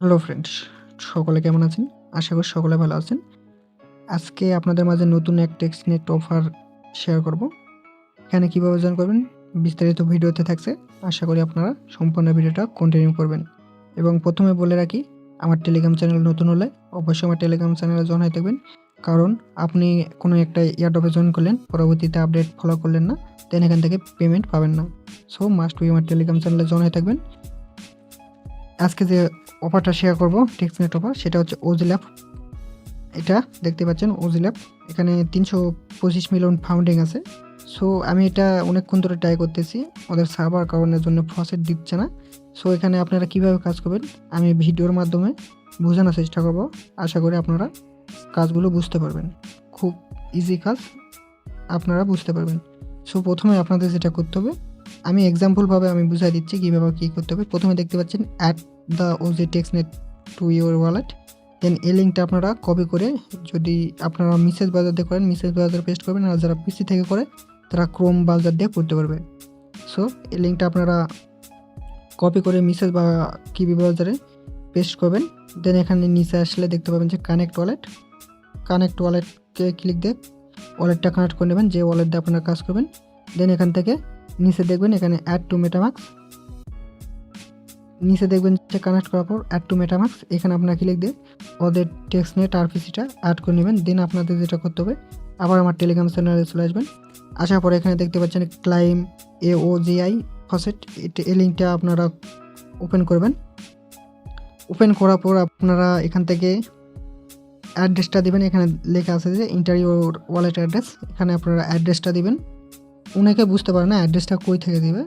Hello friends সকলে কেমন আছেন? আশা করি সকলে ভালো আছেন। আজকে আপনাদের মাঝে নতুন এক টেক্সনেট অফার শেয়ার করব। এখানে কীভাবে জয়েন করবেন? বিস্তারিত ভিডিওতে থাকছে। আশা করি আপনারা সম্পূর্ণ ভিডিওটা কন্টিনিউ করবেন। এবং প্রথমে বলে রাখি, আমার টেলিগ্রাম চ্যানেল নতুন হলে অবশ্যই আমার টেলিগ্রাম চ্যানেলে জয়েন হয়ে থাকবেন। কারণ আপনি কোনো একটা ইয়ারডপে জয়েন করলেন, পরবর্তীতে আপডেট ফলো করলেন না দেন এখান থেকে পেমেন্ট পাবেন না। সো মাস্ট বি আমার টেলিগ্রাম চ্যানেলে জয়েন হয়ে থাকবেন। আজকে যে অফারটা শেয়ার করব টেক্সনেট অফার সেটা হচ্ছে ওজিল্যাপ এটা দেখতে পাচ্ছেন ওজিল্যাপ এখানে তিনশো পঁচিশ মিলিয়ন ফাউন্ডিং আছে। সো আমি এটা অনেকক্ষণ ধরে ট্রাই করতেছি। ওদের সার্ভার কারণের জন্য ফসেট দিচ্ছে না। সো এখানে আপনারা কীভাবে কাজ করবেন, আমি ভিডিওর মাধ্যমে বোঝানোর চেষ্টা করব। আশা করি আপনারা কাজগুলো বুঝতে পারবেন। খুব ইজি কাজ, আপনারা বুঝতে পারবেন। সো প্রথমে আপনাদের যেটা করতে হবে আমি এক্সাম্পলভাবে আমি বুঝাই দিচ্ছি কীভাবে কী করতে হবে। প্রথমে দেখতে পাচ্ছেন at the OG testnet to your wallet then এই লিঙ্কটা আপনারা কপি করে যদি আপনারা মিসেজ বাজার দিয়ে করেন মিসেজ বাজার পেস্ট করবেন আর যারা পিসি থেকে করে, তারা ক্রোম বাজার দিয়ে করতে পারবে। সো এই লিঙ্কটা আপনারা কপি করে মিসেজ বা কিবি বাজারে পেস্ট করবেন। দেন এখানে নিচে আসলে দেখতে পাবেন যে কানেক্ট ওয়ালেট কানেক্ট ওয়ালেটকে ক্লিক দিয়ে ওয়ালেটটা কানেক্ট করে নেবেন, যে ওয়ালেট দিয়ে আপনারা কাজ করবেন। দেন এখান থেকে নিচে দেখবেন এখানে অ্যাড টু মেটামাক্স নিচে দেখবেন যে কানেক্ট করার পর অ্যাড টু মেটামাক্স এখানে আপনার ক্লিক দিয়ে ওদের টেক্সট নেট আরপিসিটা অ্যাড করে নেবেন দেন আপনাদের যেটা করতে হবে, আবার আমার টেলিগ্রাম চ্যানেলে চলে আসবেন। আসার পরে এখানে দেখতে পাচ্ছেন claim A O G I faucet এই লিঙ্কটা আপনারা ওপেন করবেন। ওপেন করার পর আপনারা এখান থেকে অ্যাড্রেসটা দিবেন, এখানে লেখা আছে যে ইন্টারভিউ ওয়ালেট অ্যাড্রেস এখানে আপনারা অ্যাড্রেসটা দিবেন। অনেকে বুঝতে পারে না অ্যাড্রেসটা কই থেকে দেবে।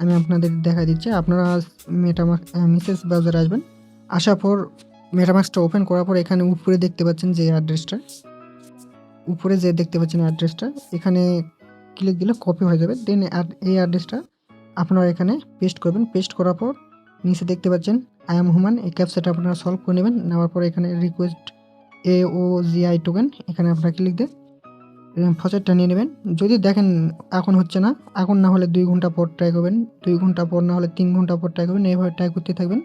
আমি আপনাদের দেখা দিচ্ছি। আপনারা মেটামাক্স মিসেস ব্রাউজারে আসবেন। আসার পর মেটামাক্সটা ওপেন করার পর এখানে উপরে দেখতে পাচ্ছেন যে অ্যাড্রেসটা উপরে যে দেখতে পাচ্ছেন অ্যাড্রেসটা এখানে ক্লিক দিলে কপি হয়ে যাবে। দেন এই অ্যাড্রেসটা আপনারা এখানে পেস্ট করবেন। পেস্ট করার পর নিচে দেখতে পাচ্ছেন আই এম হুমান এই ক্যাপচাটা আপনারা সলভ করে নেবেন। নেওয়ার পর এখানে request A O G I token এখানে আপনারা ক্লিক দিয়ে ফসেটটা নিয়ে নেবেন। যদি দেখেন এখন হচ্ছে না, এখন না হলে দুই ঘণ্টা পর ট্রাই করবেন। দুই ঘণ্টা পর না হলে তিন ঘণ্টা পর ট্রাই করবেন, এইভাবে ট্রাই করতে থাকবেন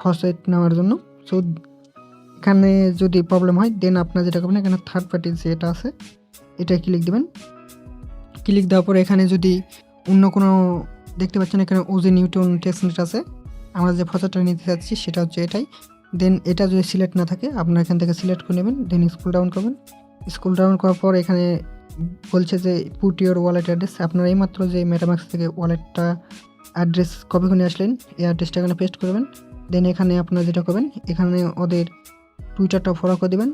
ফসেট নেওয়ার জন্য। সো এখানে যদি প্রবলেম হয় দেন আপনার যেটা করবেন, এখানে থার্ড পার্টি যেটা আছে, এটা ক্লিক দেবেন। ক্লিক দেওয়ার পর এখানে যদি অন্য কোনো, দেখতে পাচ্ছেন এখানে ওজি নিউটন টেক্সট আছে। আমরা যে ফসেটটা নিতে চাচ্ছি সেটা হচ্ছে এটাই। দেন এটা যদি সিলেক্ট না থাকে, আপনার এখান থেকে সিলেক্ট করে নেবেন দেন স্কুল ডাউন করবেন। স্কুল ডাউন করার পর এখানে বলছে যে পুট ইউর ওয়ালেট অ্যাড্রেস আপনারা এইমাত্র যে মেটামাক্স থেকে ওয়ালেটটা অ্যাড্রেস কপি করে আসলেন, এই অ্যাড্রেসটা এখানে পেস্ট করবেন। দেন এখানে আপনারা যেটা করবেন, এখানে ওদের টুইটারটা ফলো করে দেবেন।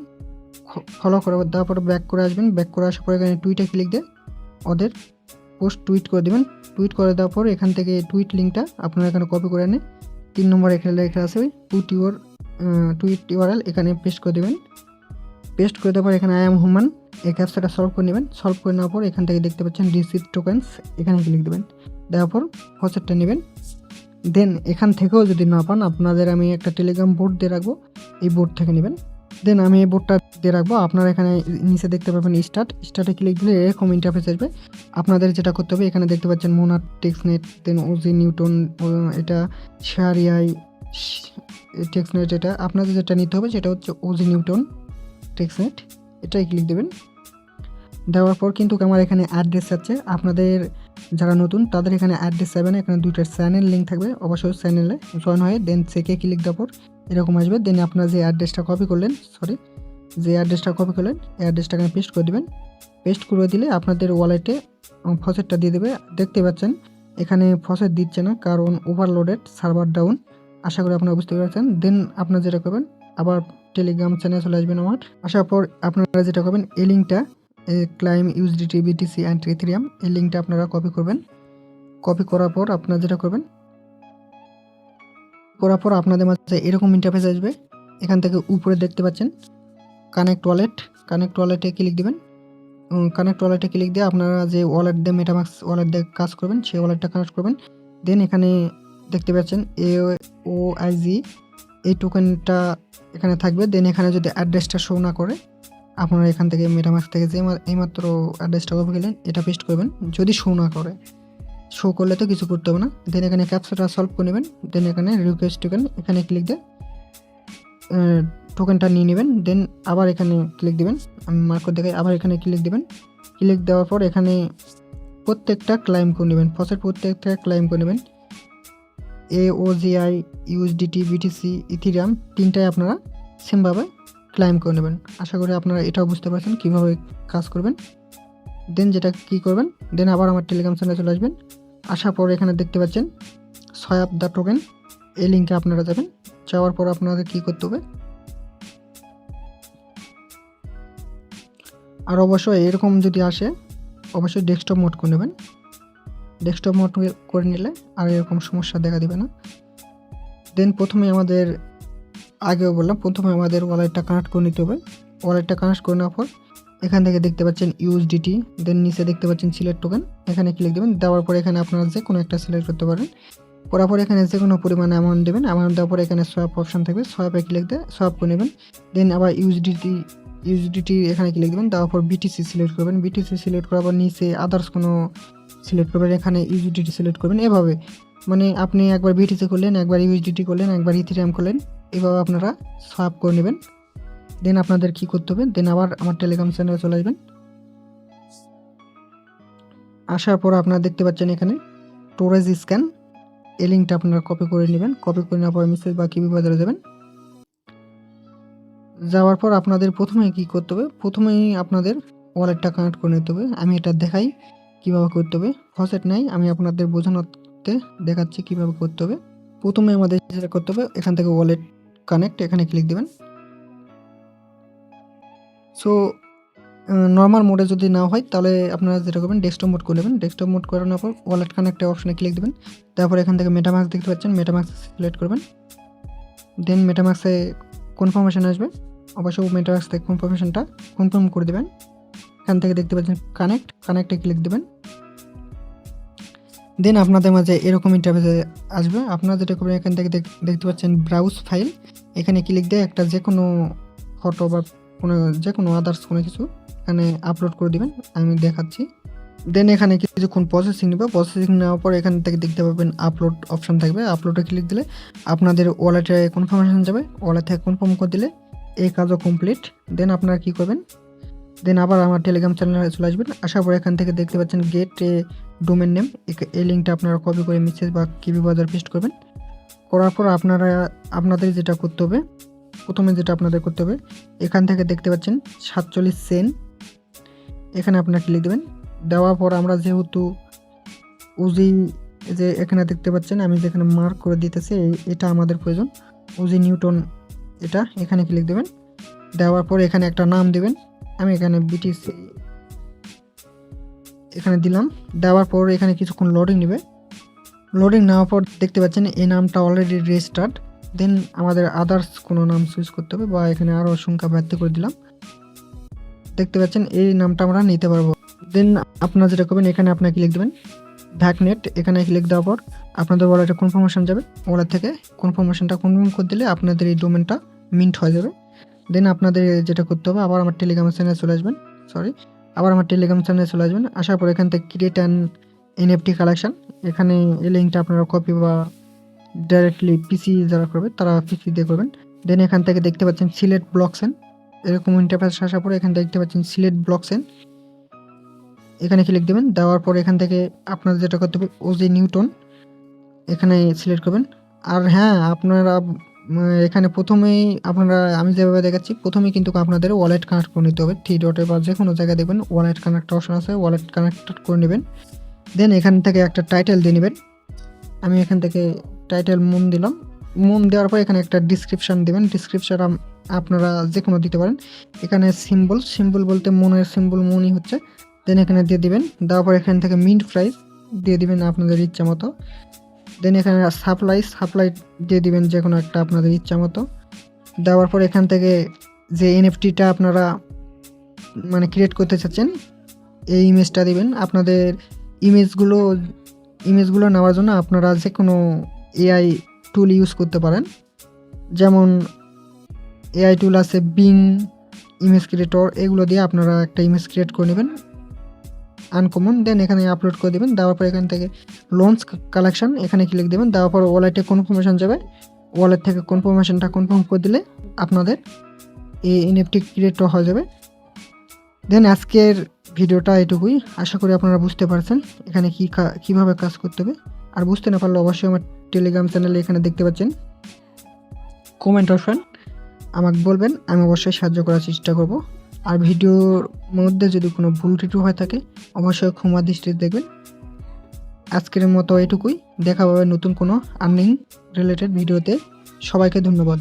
ফলো করে দেওয়ার পর ব্যাক করে আসবেন। ব্যাক করে আসার পর এখানে টুইটে ক্লিক দিয়ে ওদের পোস্ট টুইট করে দেবেন। টুইট করে দেওয়ার পর এখান থেকে টুইট লিঙ্কটা আপনারা এখানে কপি করে এনে তিন নম্বর এখানে লেখা আছে put your tweet U R L এখানে পেস্ট করে দেবেন। পেস্ট করে দেওয়ার পর এখানে আই এম হুমান এই ক্যাপসাটা সলভ করে নেবেন। সলভ করে নেওয়ার পর এখান থেকে দেখতে পাচ্ছেন রিসিভ টোকেন্স এখানে ক্লিক দেবেন। দেওয়ার পর ফসেটটা নেবেন। দেন এখান থেকেও যদি না পান, আপনাদের আমি একটা টেলিগ্রাম বোর্ড দিয়ে রাখব। এই বোর্ড থেকে নেবেন। দেন আমি এই বোর্ডটা দিয়ে রাখব। আপনারা এখানে নিচে দেখতে পাবেন স্টার্ট স্টার্টে ক্লিক দিলে এরকম ইন্টারফেস আসবে। আপনাদের যেটা করতে হবে, এখানে দেখতে পাচ্ছেন মোনার টেক্সনেট দেন ওজি নিউটন এটা শেয়ারিয়াই টেক্সনেট এটা আপনাদের যেটা নিতে হবে সেটা হচ্ছে ওজি নিউটন টেক্সনেট এটাই ক্লিক দেবেন। দেওয়ার পর কিন্তু আমার এখানে অ্যাড্রেস আছে। আপনাদের যারা নতুন, তাদের এখানে অ্যাড্রেস যাবে না এখানে দুইটা চ্যানেল লিঙ্ক থাকবে। অবশ্যই চ্যানেলে জয়েন হয়ে দেন সেকে ক্লিক দেওয়ার পর এরকম আসবে। দেন আপনার যে অ্যাড্রেসটা কপি করলেন সরি যে অ্যাড্রেসটা কপি করলেন, এই অ্যাড্রেসটা এখানে পেস্ট করে দেবেন। পেস্ট করে দিলে আপনাদের ওয়ালেটে ফসেটটা দিয়ে দেবে। দেখতে পাচ্ছেন, এখানে ফসেট দিচ্ছে না, কারণ ওভারলোডেড সার্ভার ডাউন আশা করি আপনারা বুঝতে পারছেন। দেন আপনারা যেটা করবেন, আবার টেলিগ্রাম চ্যানেল চলে আসবেন আমার। আসার পর আপনারা যেটা করবেন, এই লিঙ্কটা claim USDT BTC and Ethereum এই লিঙ্কটা আপনারা কপি করবেন। কপি করার পর আপনারা যেটা করবেন, করার পর আপনাদের মাঝে এরকম ইন্টারফেস আসবে। এখান থেকে উপরে দেখতে পাচ্ছেন কানেক্ট ওয়ালেট কানেক্ট ওয়ালেটে ক্লিক দিবেন। কানেক্ট ওয়ালেটে ক্লিক দিয়ে আপনারা যে ওয়ালেট দিয়ে মেটামাক্স ওয়ালেট দিয়ে কাজ করবেন, সেই ওয়ালেটটা কানেক্ট করবেন। দেন এখানে দেখতে পাচ্ছেন এ ও আইজি এই টোকেনটা এখানে থাকবে। দেন এখানে যদি অ্যাড্রেসটা শো না করে, আপনারা এখান থেকে মেটামাক্স থেকে যে এইমাত্র অ্যাড্রেসটা কপি গেলেন এটা পেস্ট করবেন। যদি শো না করে শো করলে তো কিছু করতে হবে না। দেন এখানে ক্যাপচাটা সলভ করে নেবেন। দেন এখানে রিকোয়েস্ট টোকেন এখানে ক্লিক দিয়ে টোকেনটা নিয়ে নেবেন। দেন আবার এখানে ক্লিক দিবেন। আমি মার্ক করে দেখাই, আবার এখানে ক্লিক দিবেন। ক্লিক দেওয়ার পর এখানে প্রত্যেকটা ক্লাইম করে নেবেন। ফসের প্রত্যেকটা ক্লাইম করে নেবেন। A O G I USDT BTC Ethereum তিনটাই আপনারা সেমভাবে ক্লাইম করে নেবেন। আশা করি আপনারা এটাও বুঝতে পারছেন কীভাবে কাজ করবেন। দেন যেটা কী করবেন দেন আবার আমার টেলিগ্রাম চ্যানেলে চলে আসবেন। আসার পর এখানে দেখতে পাচ্ছেন আপ দ্য টোকেন এই লিঙ্কে আপনারা যাবেন। যাওয়ার পর আপনাদের কী করতে হবে? আর অবশ্যই এরকম যদি আসে, অবশ্যই ডেস্কটপ মোড করে নেবেন। ডেস্কটপ মোড করে নিলে আর এরকম সমস্যা দেখা দিবে না। দেন প্রথমে আমাদের, আগেও বললাম, প্রথমে আমাদের ওয়ালেটটা কানেক্ট করে নিতে হবে। ওয়ালেটটা কানেক্ট করে নেওয়ার পর এখান থেকে দেখতে পাচ্ছেন ইউএসডিটি দেন নিচে দেখতে পাচ্ছেন সিলেক্ট টোকেন এখানে ক্লিক দেবেন, দেওয়ার পর এখানে আপনারা যে কোনো একটা সিলেক্ট করতে পারেন। করার পর এখানে যে কোনো পরিমাণে অ্যামাউন্ট দেবেন অ্যামাউন্ট দেওয়ার পর এখানে সোয়াপ অপশন থাকবে সোয়াপে ক্লিক দিয়ে সোয়াপ করে নেবেন। দেন আবার ইউএসডিটি ইউএসডিটি এখানে ক্লিক দেবেন তারপর বিটিসি সিলেক্ট করবেন। বিটিসি সিলেক্ট করার পর নিচে আদার্স কোনো সিলেক্ট করবেন, এখানে ইউজিডিটি সিলেক্ট করবেন, এভাবে। মানে আপনি একবার বিটিসি করলেন, একবার ইউএসডিটি করলেন, একবার ইথিরিয়াম করলেন, এভাবে আপনারা সোয়াপ করে নেবেন। দেন আপনাদের কি করতে হবে? দেন আবার আমার টেলিগ্রাম চ্যানেলে চলে আসবেন। আসার পর আপনারা দেখতে পাচ্ছেন এখানে স্টোরেজ স্ক্যান এই লিঙ্কটা আপনারা কপি করে নেবেন। কপি করে নেওয়ার পর মেসেজ বা কিবি বাজারে যাবেন। যাওয়ার পর আপনাদের প্রথমে কি করতে হবে? প্রথমেই আপনাদের ওয়ালেটটা কানেক্ট করে নিতে হবে। আমি এটা দেখাই। কীভাবে করতে হবে? ফসেট নাই, আমি আপনাদের বোঝানোতে দেখাচ্ছি কীভাবে করতে হবে। প্রথমে আমাদের যেটা করতে হবে, এখান থেকে ওয়ালেট কানেক্ট এখানে ক্লিক দেবেন। সো নর্মাল মোডে যদি না হয়, তাহলে আপনারা যেটা করবেন ডেস্কটপ মোড করে নেবেন। ডেস্কটপ মোড করানোর পর ওয়ালেট কানেক্টে অপশনে ক্লিক দেবেন। তারপর এখান থেকে মেটামাক্স দেখতে পাচ্ছেন মেটামাক্স সিলেক্ট করবেন। দেন মেটামাক্সে কনফার্মেশন আসবে। অবশ্যই মেটামাক্স থেকে কনফার্মেশনটা কনফার্ম করে দেবেন। এখান থেকে দেখতে পাচ্ছেন কানেক্ট কানেক্টে ক্লিক দেবেন। দেন আপনাদের মাঝে এরকম ইন্টারভেসে আসবে। আপনারা যেটা করবেন, এখান থেকে দেখ- দেখতে পাচ্ছেন ব্রাউজ ফাইল এখানে ক্লিক দিয়ে একটা যে কোনো ফটো বা কোনো যে কোনো আদার্স কোনো কিছু এখানে আপলোড করে দিবেন। আমি দেখাচ্ছি। দেন এখানে কিছুক্ষণ প্রসেসিং নেবে। প্রসেসিং নেওয়ার পর এখান থেকে দেখতে পাবেন আপলোড অপশন থাকবে। আপলোডে ক্লিক দিলে আপনাদের ওয়ালেটে কনফার্মেশন যাবে। ওয়ালেট থেকে কনফার্ম করে দিলে এই কাজও কমপ্লিট দেন আপনারা কী করবেন? দেন আবার আমার টেলিগ্রাম চ্যানেলে চলে আসবেন। আসার পর এখান থেকে দেখতে পাচ্ছেন গেট এ ডোমেন নেম এই লিঙ্কটা আপনারা কপি করে মেসেজ বা কিবি বাজার পেস্ট করবেন। করার পর আপনারা, আপনাদের যেটা করতে হবে, প্রথমে যেটা আপনাদের করতে হবে, এখান থেকে দেখতে পাচ্ছেন সাতচল্লিশ সেন। এখানে আপনারা ক্লিক দেবেন। দেওয়ার পর আমরা যেহেতু উজি যে এখানে দেখতে পাচ্ছেন, আমি যেখানে মার্ক করে দিতেছি, এটা আমাদের প্রয়োজন। উজি নিউটন এটা, এখানে ক্লিক দেবেন। দেওয়ার পর এখানে একটা নাম দেবেন। আমি এখানে বিটিসি এখানে দিলাম। দেওয়ার পর এখানে কিছুক্ষণ লোডিং নেবে। লোডিং নেওয়ার পর দেখতে পাচ্ছেন এই নামটা অলরেডি রেজিস্টার্ড দেন আমাদের আদার্স কোনো নাম সুইচ করতে হবে বা এখানে আরও সংখ্যা ব্যর্থ করে দিলাম। দেখতে পাচ্ছেন এই নামটা আমরা নিতে পারব। দেন আপনারা যেটা করবেন, এখানে আপনার ক্লিক দেবেন। ভ্যাকনেট এখানে ক্লিক দেওয়ার পর আপনাদের ওয়ালেটে কনফার্মেশন যাবে। ওয়ালেট থেকে কনফার্মেশনটা কনফার্ম করে দিলে আপনাদের এই ডোমেনটা মিন্ট হয়ে যাবে। দেন আপনাদের যেটা করতে হবে, আবার আমার টেলিগ্রাম চ্যানেলে চলে আসবেন। সরি আবার আমার টেলিগ্রাম চ্যানেলে চলে আসবেন। আসার পর এখান থেকে ক্রিয়েট অ্যান্ড এনএফটি কালেকশন এখানে এই লিঙ্কটা আপনারা কপি বা ডাইরেক্টলি পিসি যারা করবে, তারা পিসি দিয়ে করবেন। দেন এখান থেকে দেখতে পাচ্ছেন সিলেট ব্লকসেন এরকম ইন্টারফেস আসার পরে এখানে দেখতে পাচ্ছেন সিলেট ব্লকসেন এখানে ক্লিক দেবেন, দেওয়ার পর এখান থেকে আপনাদের যেটা করতে হবে ওজি নিউটন এখানে সিলেক্ট করবেন। আর হ্যাঁ আপনারা এখানে প্রথমেই আপনারা, আমি যেভাবে দেখাচ্ছি, প্রথমেই কিন্তু আপনাদের ওয়ালেট কানেক্ট করে নিতে হবে। থ্রি ডটে বা যে কোনো জায়গায় দেখবেন ওয়ালেট কানেক্ট অপশন আছে ওয়ালেট কানেক্ট করে নেবেন। দেন এখান থেকে একটা টাইটেল দিয়ে নেবেন। আমি এখান থেকে টাইটেল মুন দিলাম। মুন দেওয়ার পর এখানে একটা ডিসক্রিপশন দেবেন। ডিসক্রিপশন আপনারা যে কোনো দিতে পারেন। এখানে সিম্বল সিম্বল বলতে মনের সিম্বল মনই হচ্ছে। দেন এখানে দিয়ে দিবেন। দেওয়ার পর এখান থেকে মিন্ট প্রাইস দিয়ে দিবেন আপনাদের ইচ্ছা মতো। দেন এখানে সাপ্লাই সাপ্লাই দিয়ে দিবেন যে কোনো একটা আপনাদের ইচ্ছা মতো। দেওয়ার পর এখান থেকে যে এনএফটিটা আপনারা মানে ক্রিয়েট করতে চাচ্ছেন, এই ইমেজটা দিবেন। আপনাদের ইমেজগুলো ইমেজগুলো নেওয়ার জন্য আপনারা যে কোনো এআই টুল ইউজ করতে পারেন। যেমন এআই টুল আছে বিং ইমেজ ক্রিয়েটর এগুলো দিয়ে আপনারা একটা ইমেজ ক্রিয়েট করে নেবেন। আনকমন দেন এখানে আপলোড করে দেবেন। দেওয়ার পর এখান থেকে লঞ্চ কালেকশন এখানে ক্লিক দেবেন। দেওয়ার পর ওয়ালেটে কনফার্মেশন যাবে। ওয়ালেট থেকে কনফার্মেশনটা কনফার্ম করে দিলে আপনাদের এই এনএফটি ক্রিয়েট হয়ে যাবে। দেন আজকের ভিডিওটা এটুকুই। আশা করি আপনারা বুঝতে পারছেন এখানে কী কীভাবে কাজ করতে হবে। আর বুঝতে না পারলে অবশ্যই আমার টেলিগ্রাম চ্যানেলে এখানে দেখতে পাচ্ছেন। কমেন্ট অপশন আমাকে বলবেন, আমি অবশ্যই সাহায্য করার চেষ্টা করব। আর ভিডিওর মধ্যে যদি কোনো ভুল ত্রুটি হয়ে থাকে, অবশ্যই ক্ষমা দৃষ্টি দেখবেন। আজকের মতো এটুকুই। দেখা পাবে নতুন কোনো আর্নিং রিলেটেড ভিডিওতে। সবাইকে ধন্যবাদ।